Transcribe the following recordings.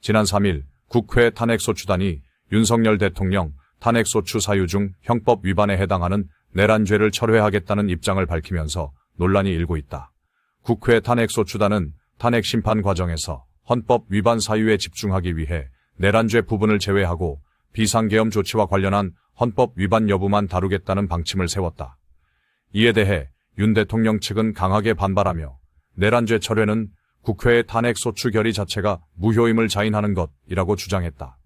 지난 3일 국회 탄핵소추단이 윤석열 대통령 탄핵소추 사유 중 형법 위반에 해당하는 내란죄를 철회하겠다는 입장을 밝히면서 논란이 일고 있다. 국회 탄핵소추단은 탄핵 심판 과정에서 헌법 위반 사유에 집중하기 위해 내란죄 부분을 제외하고 비상계엄 조치와 관련한 헌법 위반 여부만 다루겠다는 방침을 세웠다. 이에 대해 윤 대통령 측은 강하게 반발하며 내란죄 철회는 국회의 탄핵 소추 결의 자체가 무효임을 자인하는 것이라고 주장했다.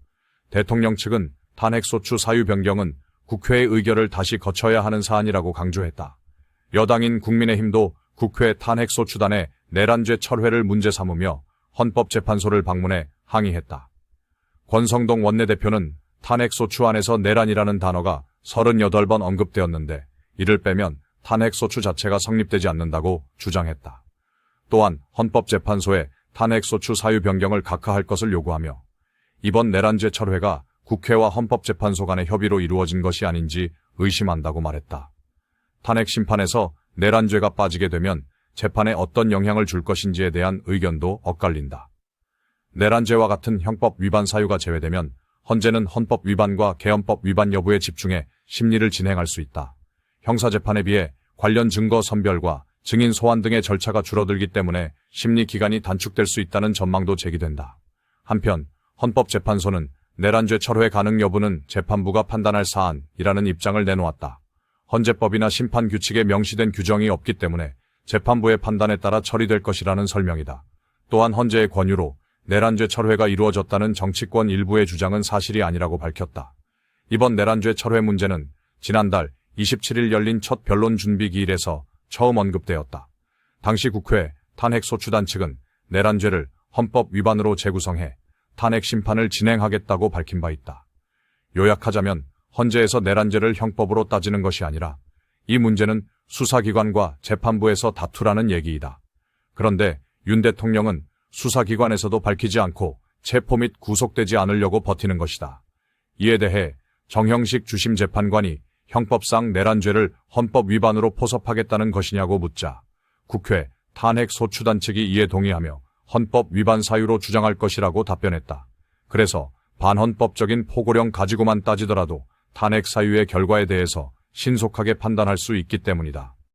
대통령 측은 탄핵 소추 사유 변경은 국회의 의결을 다시 거쳐야 하는 사안이라고 강조했다. 여당인 국민의힘도 국회 탄핵소추단의 내란죄 철회를 문제 삼으며 헌법재판소를 방문해 항의했다. 권성동 원내대표는 탄핵소추 안에서 내란이라는 단어가 38번 언급되었는데 이를 빼면 탄핵소추 자체가 성립되지 않는다고 주장했다. 또한 헌법재판소에 탄핵소추 사유 변경을 각하할 것을 요구하며 이번 내란죄 철회가 국회와 헌법재판소 간의 협의로 이루어진 것이 아닌지 의심한다고 말했다. 탄핵 심판에서 내란죄가 빠지게 되면 재판에 어떤 영향을 줄 것인지에 대한 의견도 엇갈린다. 내란죄와 같은 형법 위반 사유가 제외되면 헌재는 헌법 위반과 개헌법 위반 여부에 집중해 심리를 진행할 수 있다. 형사재판에 비해 관련 증거 선별과 증인 소환 등의 절차가 줄어들기 때문에 심리 기간이 단축될 수 있다는 전망도 제기된다. 한편 헌법재판소는 내란죄 철회 가능 여부는 재판부가 판단할 사안이라는 입장을 내놓았다. 헌재법이나 심판 규칙에 명시된 규정이 없기 때문에 재판부의 판단에 따라 처리될 것이라는 설명이다. 또한 헌재의 권유로 내란죄 철회가 이루어졌다는 정치권 일부의 주장은 사실이 아니라고 밝혔다. 이번 내란죄 철회 문제는 지난달 27일 열린 첫 변론 준비 기일에서 처음 언급되었다. 당시 국회 탄핵소추단 측은 내란죄를 헌법 위반으로 재구성해 탄핵 심판을 진행하겠다고 밝힌 바 있다. 요약하자면 헌재에서 내란죄를 형법으로 따지는 것이 아니라 이 문제는 수사기관과 재판부에서 다투라는 얘기이다. 그런데 윤 대통령은 수사기관에서도 밝히지 않고 체포 및 구속되지 않으려고 버티는 것이다. 이에 대해 정형식 주심 재판관이 형법상 내란죄를 헌법 위반으로 포섭하겠다는 것이냐고 묻자 국회 탄핵 소추단 측이 이에 동의하며 헌법 위반 사유로 주장할 것이라고 답변했다. 그래서 반헌법적인 포고령 가지고만 따지더라도 탄핵 사유의 결과에 대해서 신속하게 판단할 수 있기 때문이다.